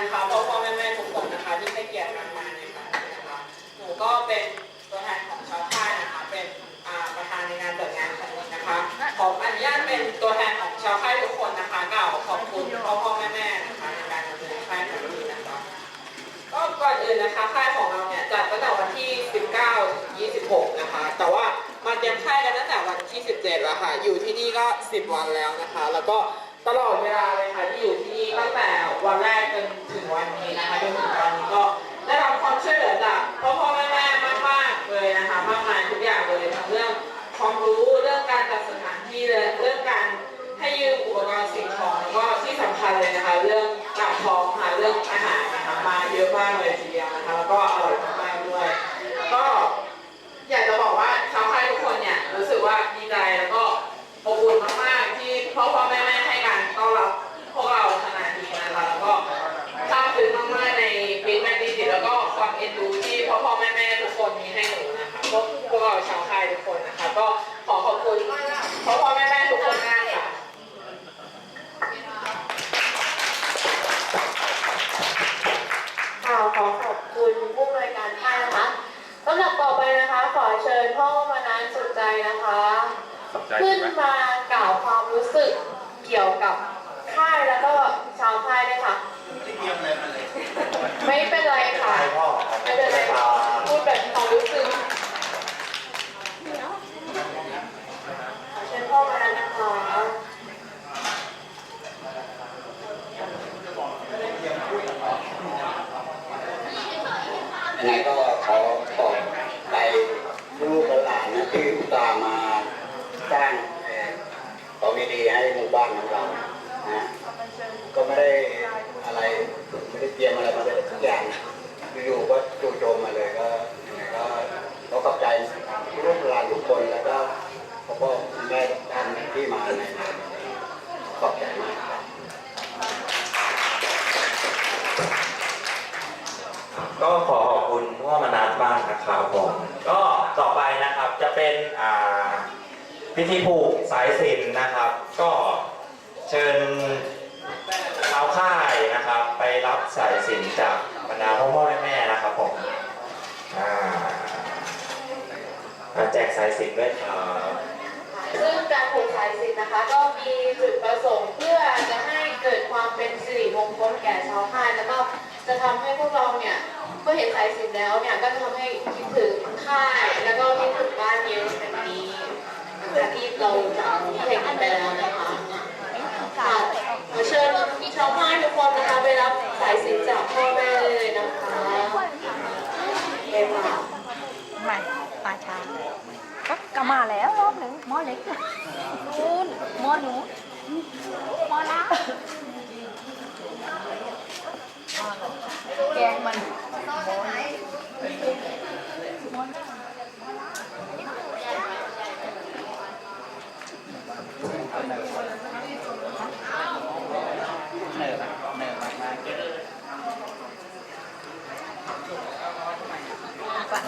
นะคะพ่อพ่อแม่แม่ทุกคนนะคะที่ให้เกียรติกันมาในครั้งนี้นะคะหนูก็เป็นตัวแทนของชาวค่ายนะคะ เป็นประธานในงานจัดงานครั้งนี้นะคะขออนุญาตเป็นตัวแทนของชาวค่ายทุกคนนะคะกล่าวขอบคุณพ่อพ่อแม่แม่นะคะในการดำเนินค่ายครั้งนี้นะคะก็ก่อนอื่นนะคะค่ายของเราเนี่ยจัดตั้งแต่วันที่ 19ถึง26 นะคะ แต่ว่ามาเตรียมค่ายกันตั้งแต่วันที่ 17แล้วค่ะ อยู่ที่นี่ก็ 10 วันแล้วนะคะ แล้วก็ ตลอดเวลาเลยค่ะที่อยู่ที่นี่ตั้งแต่วันแรกจนถึงวันนี้นะคะจนถึงตอนนี้ก็ได้รับความช่วยเหลือจากพ่อพ่อแม่แม่มากๆเลยนะคะมากมายทุกอย่างเลยทั้งเรื่องความรู้เรื่องการจัดสถานที่เลยเรื่องการให้ยืมอุปกรณ์สิ่งของแล้วก็ที่สำคัญเลยนะคะ เรื่องปากท้องค่ะเรื่องอาหารนะคะมาเยอะมากเลยทีเดียวนะคะแล้วก็อร่อยมากๆด้วย ก็อยากจะบอกว่าชาวไทยทุกคนเนี่ยรู้สึกว่าดีใจแล้วก็อบอุ่นมากๆที่พ่อพ่อแม่แม่ให้การต้อนรับพวกเราขนาดนี้นะคะแล้วก็ซาบซึ้งมากๆในปีแมกนีจิแล้วก็ความเอ็นดูที่พ่อพ่อแม่แม่ทุกคนมีให้หนูนะคะพวกพวกเราชาวไทยทุกคนนะคะ ก็ขอขอบคุณพ่อพ่อแม่แม่ทุกคนมากค่ะ ค่ะขอขอบคุณผู้อำนวยการค่ายนะคะลำดับต่อไปนะคะ ขอเชิญพ่อมานานสุดใจนะคะ สนใจ ขึ้น ไหม มากล่าวความรู้สึกเกี่ยวกับค่ายแล้วก็ชาวค่ายด้วยค่ะ ไม่เป็นไรค่ะ ไม่เป็นไรค่ะพูดแบบความรู้สึกขอเชิญพ่อมานานนะคะ ยังไงก็ขอขอบใจลูกหลานนะที่อุตส่าห์มาสร้างเอ่อของดีๆให้หมู่บ้านของเรานะก็ ได้อะไรไม่ได้เตรียมอะไรมาเลยทุกอย่างอยู่ๆก็จู่โจมมาเลยก็ยังไงก็ขอขอบใจลูกหลานทุกคนแล้วก็พ่อพ่อแม่ท่านที่มาในงานนี้ขอบใจมากครับก็ขอขอบคุณพ่อมนัสบ้างนะครับผมก็ต่อไปนะครับจะเป็นอ่าพิธีผูกสายสิญจนนะครับ ก็เชิญ สายสินจากบรรดาพ่อพ่อแม่แม่นะครับผมอ่ามาแจกสายสินด้วยครับ ซึ่งการผูกสายสิญจนนะคะ ก็มีจุดประสงค์เพื่อจะให้เกิดความเป็นสิริมงคลแก่ชาวค่ายแล้วก็จะทำให้พวกเราเนี่ยเมื่อเห็นสายสิญจนแล้วเนี่ยก็จะทำให้คิดถึงค่ายแล้วก็คิดถึงบ้านเยอะแบบนี้หลังจากที่เราจากที่เห็นไปแล้วนะคะ ขอเชิญชาวค่ายทุกคนนะคะไปรับสายสิญจนจากพ่อแม่เลยนะคะเอ็มค่ะไม่มาช้าก็กมาแล้วรอบหนึ่งหมอเล็กนู่นหมอหนูหมอละแกงมัน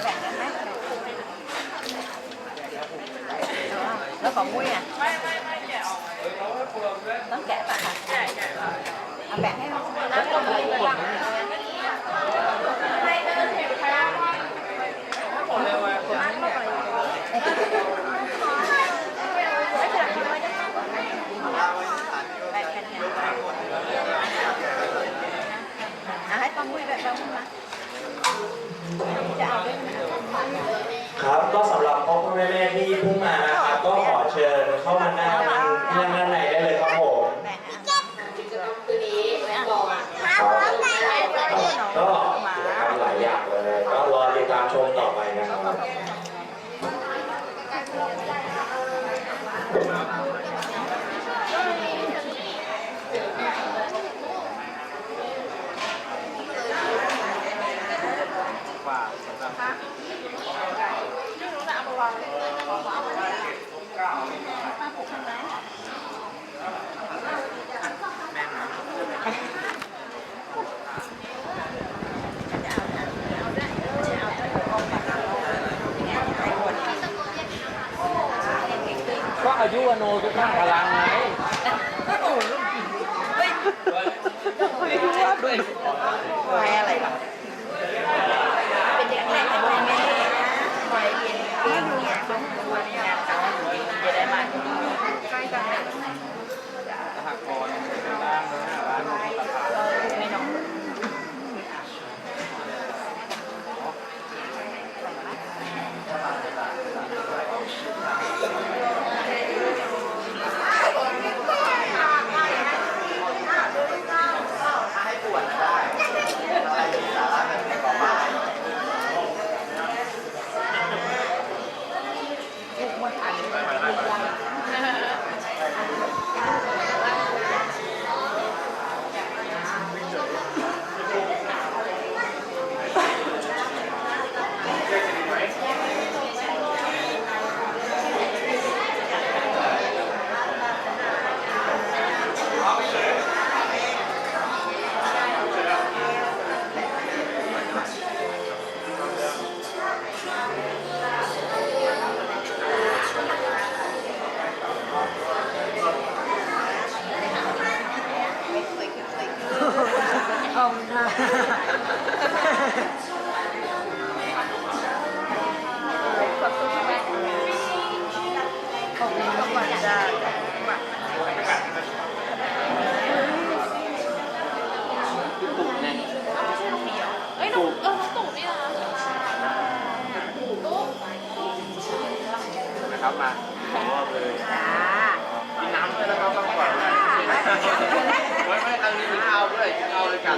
แบ่งกันไหม แล้วของมุ้ยอะไม่ไม่ไม่แกะออกมา ต้องแกะป่ะคะ แกะแกะแล้ว เอาแบ่งให้มันแล้วก็มุ้ยบ้าง ผมเลยว่า ไม่ใช่ที่ว่าจะแบ่งกันเนี่ยอะให้ปังมุ้ยแบ่งปังมุ้ยมาจะเอาด้วยไหม ครับก็สำหรับพ่อพ่อแม่แม่ที่เพิ่งมานะครับ ก็ขอเชิญเข้ามานั่งนั่งด้านในได้เลยครับผม แบ่งอะ กิจกรรมคืนนี้ก่อน ครับก็กิจกรรมหลายอย่างเลย ก็รอติดตามชมต่อไปนะครับ ก็อายุว โนทุกท่านพลังไงไม่รู้ว่าด้วยอะไรล่ะป็นเด็กแรกแต่ว่าแม่ไว้เรียนเก่งเนี่ยต้องตัวเนี่ยแต่ว่าอยู่ดีจะได้มาที่นี่ใกล้กันเลย สหกรณ์บ้างบ้านตลาด ไม่น้อง เอาค่ะขอบคุณก็มาจ้าเอ้ยน้องเออน้องตู่นี่นะนะครับมาขอเลย น้ำด้วยนะครับต้องก่อนไม่ไม่ทางนี้กินข้าวด้วยกินข้าวด้วยกัน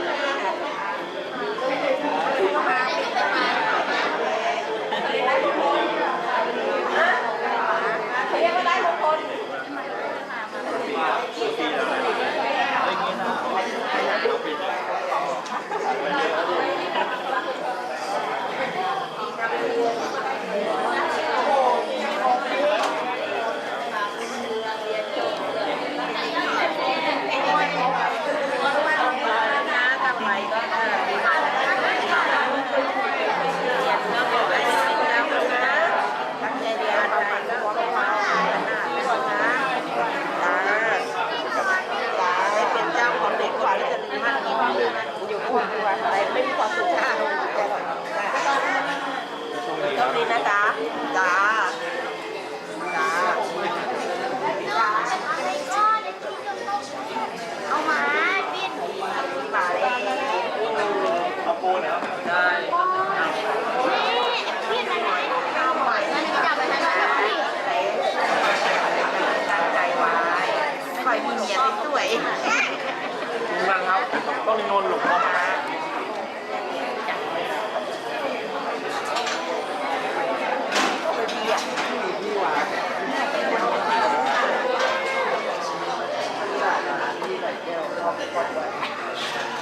you know, public way.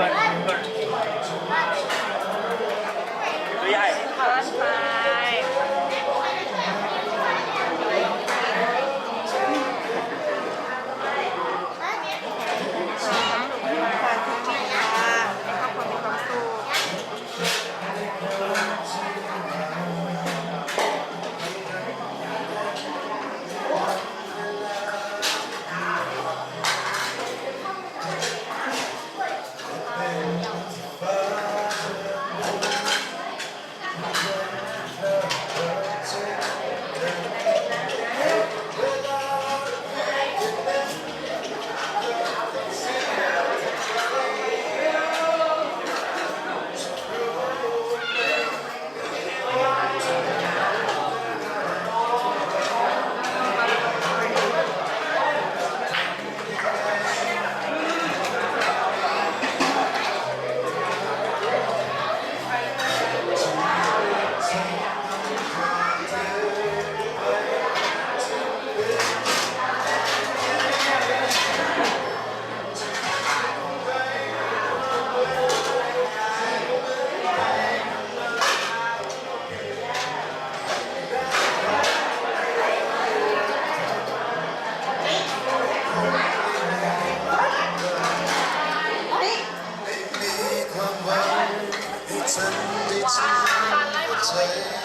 Right. ใ